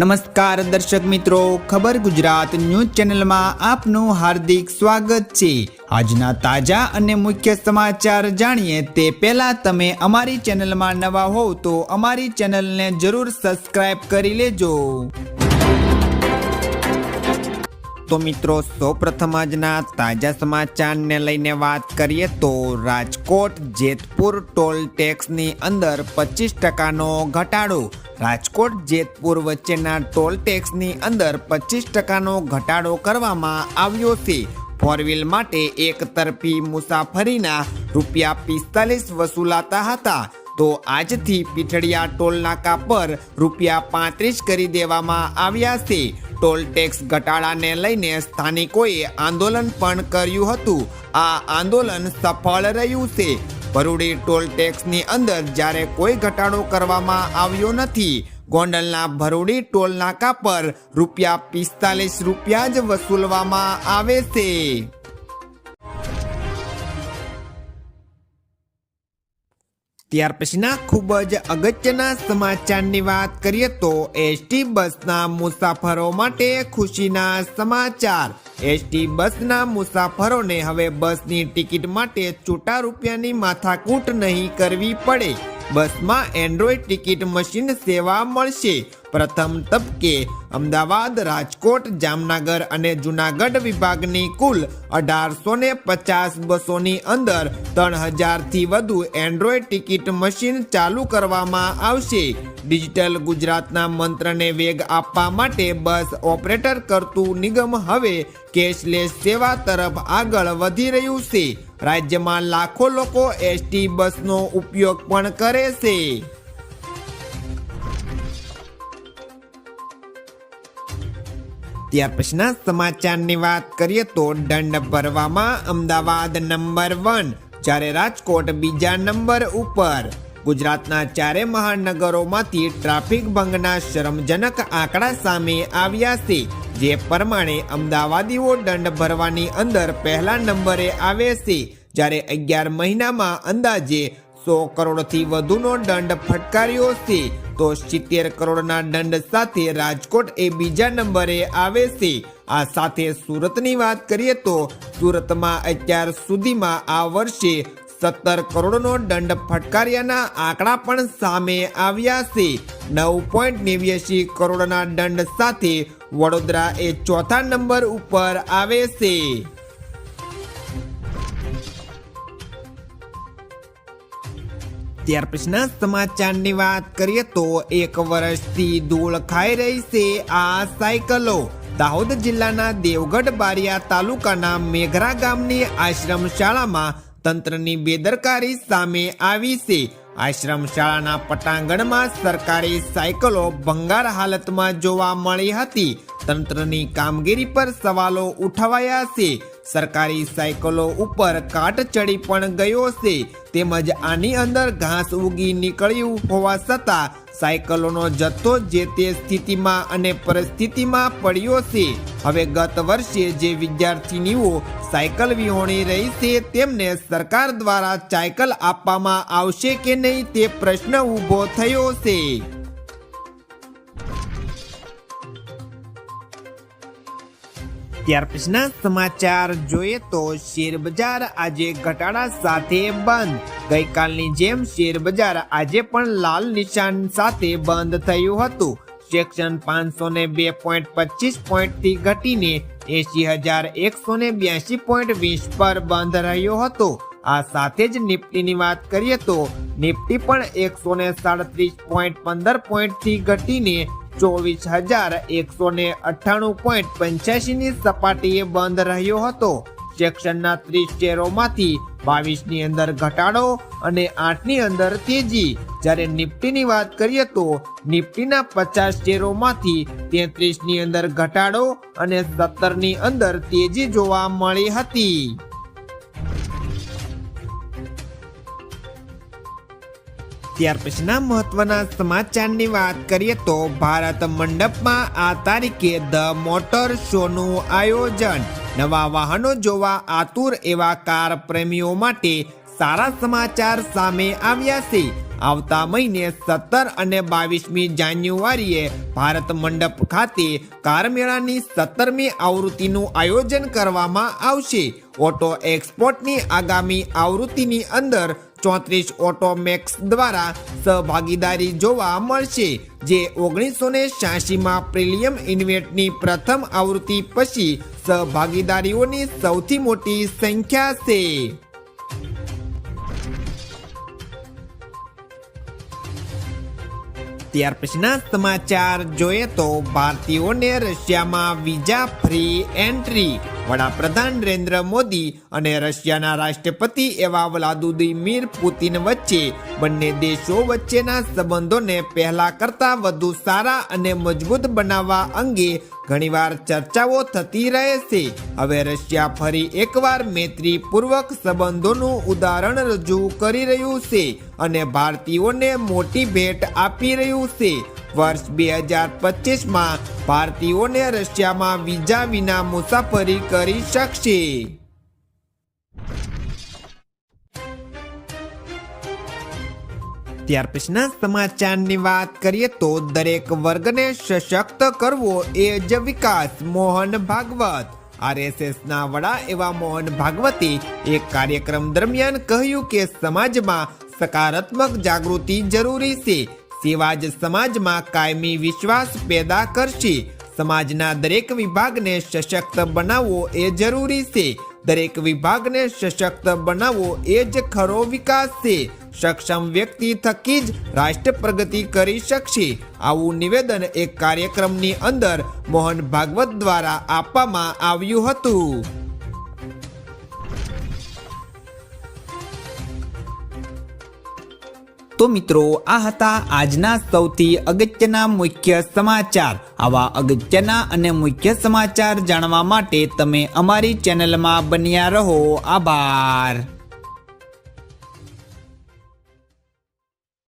નમસ્કાર દર્શક મિત્રો, ખબર ગુજરાત ન્યૂઝ ચેનલમાં આપનું હાર્દિક સ્વાગત છે. આજના તાજા અને મુખ્ય સમાચાર જાણીએ તે પહેલા તમે અમારી ચેનલમાં નવા હોવ તો અમારી ચેનલને જરૂર સબસ્ક્રાઇબ કરી લેજો. તો મિત્રો, સૌપ્રથમ આજના તાજા સમાચારને લઈને વાત કરીએ તો રાજકોટ જેતપુર ટોલ ટેક્સની અંદર પચીસ ટકાનો ઘટાડો રાજકોટ, જેતપુર વચ્ચેના ટોલ ટેક્સની અંદર પચીસ ટકાનો ઘટાડો કરવામાં આવ્યો છે. ફોર વ્હીલ માટે એક તરફી મુસાફરીના રૂપિયા પિસ્તાલીસ વસૂલાતા હતા. તો આજથી પીઠડિયા ટોલ નાકા પર રૂપિયા પાંત્રીસ કરી દેવામાં આવ્યા છે. ટોલ ટેક્સ ઘટાડાને લઈને સ્થાનિકોએ આંદોલન પણ કર્યું હતું. આ આંદોલન સફળ રહ્યું છે. ભરૂડી ટોલ ટેક્સની અંદર જ્યારે કોઈ ઘટાડો કરવામાં આવ્યો નથી, ગોંડલના ભરૂડી ટોલ નાકા પર રૂપિયા પિસ્તાલીસ રૂપિયા જ વસૂલવામાં આવે છે. ત્યાર પછીના ખૂબ જ અગત્યના સમાચારની વાત કરીએ તો એસટી બસના મુસાફરો માટે ખુશીના સમાચાર. એસટી બસના મુસાફરોને હવે બસની ટિકિટ માટે છૂટા રૂપિયાની માથાકૂટ નહીં કરવી પડે. બસમાં એન્ડ્રોઈડ ટિકિટ મશીન સેવા મળશે. પ્રથમ તબકે અમદાવાદ, રાજકોટ, જામનગર અને જુનાગઢ વિભાગની કુલ અઢારસો ને પચાસ બસોની અંદર ત્રણ હજારથી વધુ એન્ડ્રોઈડ ટિકિટ મશીન ચાલુ કરવામાં આવશે. ડિજિટલ ગુજરાતના મંત્રને વેગ આપવા માટે બસ ઓપરેટર કરતું નિગમ હવે કેશલેસ સેવા તરફ આગળ વધી રહ્યું છે. રાજ્યમાં લાખો લોકો એસટી બસનો ઉપયોગ પણ કરે છે. ત્યાર પછીના સમાચારની વાત કરીએ તો દંડ ભરવામાં અમદાવાદ નંબર વન, જ્યારે રાજકોટ બીજા નંબર ઉપર. ગુજરાતના ચારે મહાનગરોમાંથી ટ્રાફિક ભંગના શરમજનક આંકડા સામે આવ્યા છે, જે પ્રમાણે અમદાવાદીઓ દંડ ભરવાની અંદર પહેલા નંબરે આવે છે, જ્યારે અગિયાર મહિનામાં અંદાજે સો કરોડથી વધુનો દંડ ફટકાર્યો છે, તો સિત્તેર કરોડના દંડ સાથે રાજકોટ એ બીજા નંબરે આવે છે. આ સાથે સુરતની વાત કરીએ તો સુરતમાં અત્યાર સુધીમાં આ વર્ષે સત્તર કરોડનો દંડ ફટકાર્યાના આંકડા પણ સામે આવ્યા છે. નવ પોઈન્ટ નેવ્યાસી કરોડના દંડ સાથે વડોદરા એ ચોથા નંબર ઉપર આવે છે. ત્યાર પછીના સમાચારની વાત કરીએ તો એક વર્ષથી ધૂળ ખાઈ રહી છે આ સાયકલો. દાહોદ જિલ્લાના દેવગઢ બારિયા તાલુકાના મેઘરા ગામની આશ્રમ શાળામાં તંત્રની બેદરકારી સામે આવી છે. આશ્રમ શાળાના પટાંગણમાં સરકારી સાયકલો ભંગાર હાલતમાં જોવા મળી હતી. તંત્રની કામગીરી પર સવાલો ઉઠાવાયા છે. સરકારી સાયકલો ઉપર કાટ ચડી પણ ગયો છે. તેમજ આની અંદર ઘાસ ઉગી નીકળ્યું હોવા છતાં સાયકલોનો જથ્થો જે તે સ્થિતિમાં અને પરિસ્થિતિમાં પડ્યો છે. હવે ગત વર્ષે જે વિદ્યાર્થીનીઓ સાયકલ વિહોણી રહી છે, તેમને સરકાર દ્વારા સાયકલ આપવામાં આવશે કે નહીં તે પ્રશ્ન ઊભો થયો છે. ત્યાર પછીના સમાચાર જોઈએ તો શેર બજાર આજે ઘટાડા સાથે બંધ. ગઈકાલની જેમ શેર બજાર આજે પણ લાલ નિશાન સાથે બંધ થયું હતું. સેક્શન પાંચસો ને બે પોઈન્ટ પચીસ પોઈન્ટથી ઘટીને એસી હજાર એકસો ને બ્યાસી પોઈન્ટ વીસ પર બંધ રહ્યો હતો. આ સાથે જ નિફ્ટીની વાત કરીએ તો નિફ્ટી પણ એકસો ને સાડત્રીસ પોઈન્ટ પંદર પોઈન્ટથી ઘટીને ચોવીસ હજાર એકસો ને અઠ્ઠાણું પોઈન્ટ પંચ્યાસીની સપાટીએ બંધ રહ્યો હતો. સેક્શનના ત્રીસ શેરોમાંથી બાવીસની અંદર ઘટાડો અને આઠની અંદર તેજી. જ્યારે નિફ્ટીની વાત કરીએ તો નિફ્ટીના પચાસ શેરોમાંથી તેત્રીસની અંદર ઘટાડો અને સત્તરની અંદર તેજી જોવા મળી હતી. ત્યાર પછીના મહત્વના સમાચારની વાત કરીએ તો ભારત મંડપમાં આ તારીખે ધ મોટર શોનું આયોજન. નવા વાહનો જોવા આતુર એવા કાર પ્રેમીઓ માટે સારા સમાચાર સામે આવ્યા છે. આવતા મહિને સત્તર અને બાવીસમી જાન્યુઆરીએ ભારત મંડપ ખાતે કાર મેળાની સત્તરમી આવૃત્તિનું આયોજન કરવામાં આવશે. ઓટો એક્સપોર્ટની આગામી આવૃત્તિની અંદર ચોત્રીસ ઓટોમેક્સ દ્વારા સહભાગીદારી જોવા મળશે, જે ઓગણીસો ને છ્યાસીમાં પ્રિલિયમ ઇન્વેટની પ્રથમ આવૃત્તિ પછી સહભાગીદારીઓની સૌથી મોટી સંખ્યા છે. ત્યાર પછીના સમાચાર જોઈએ તો ભારતીયોને રશિયામાં વિઝા ફ્રી એન્ટ્રી વડાપ્રધાન નરેન્દ્ર મોદી અને રશિયાના રાષ્ટ્રપતિ એવા વ્લાદિમીર પુતિન વચ્ચે બંને દેશો વચ્ચેના સંબંધોને પહેલા કરતા વધુ સારા અને મજબૂત બનાવવા અંગે ઘણીવાર ચર્ચાઓ થતી રહે છે. હવે રશિયા ફરી એકવાર મૈત્રીપૂર્વક સંબંધોનું ઉદાહરણ રજૂ કરી રહ્યું છે અને ભારતીયોને મોટી ભેટ આપી રહ્યું છે. વર્ષ બે હજાર પચીસમાં ભારતીયોને રશિયામાં વિઝા વિના મુસાફરી કરી શકશે. ત્યાર પછીના સમાચારની વાત કરીએ તો દરેક વર્ગને સશક્ત કરવો એ જ વિકાસ. મોહન ભાગવત. આરએસએસના વડા એવા મોહન ભાગવતે એક કાર્યક્રમ દરમિયાન કહ્યું કે સમાજમાં સકારાત્મક જાગૃતિ જરૂરી છે. સેવા જ સમાજમાં કાયમી વિશ્વાસ પેદા કરશે. સમાજના દરેક વિભાગને સશક્ત બનાવવો એ જરૂરી છે. દરેક વિભાગને સશક્ત બનાવવો એ જ ખરો વિકાસ છે. સક્ષમ વ્યક્તિ થકી જ રાષ્ટ્ર પ્રગતિ કરી શકશે. આવું નિવેદન એક કાર્યક્રમની અંદર મોહન ભાગવત દ્વારા આપવામાં આવ્યું હતું. તો મિત્રો, આ હતા આજના સૌથી અગત્યના મુખ્ય સમાચાર. આવા અગત્યના અને મુખ્ય સમાચાર જાણવા માટે તમે અમારી ચેનલમાં બન્યા રહો. આભાર.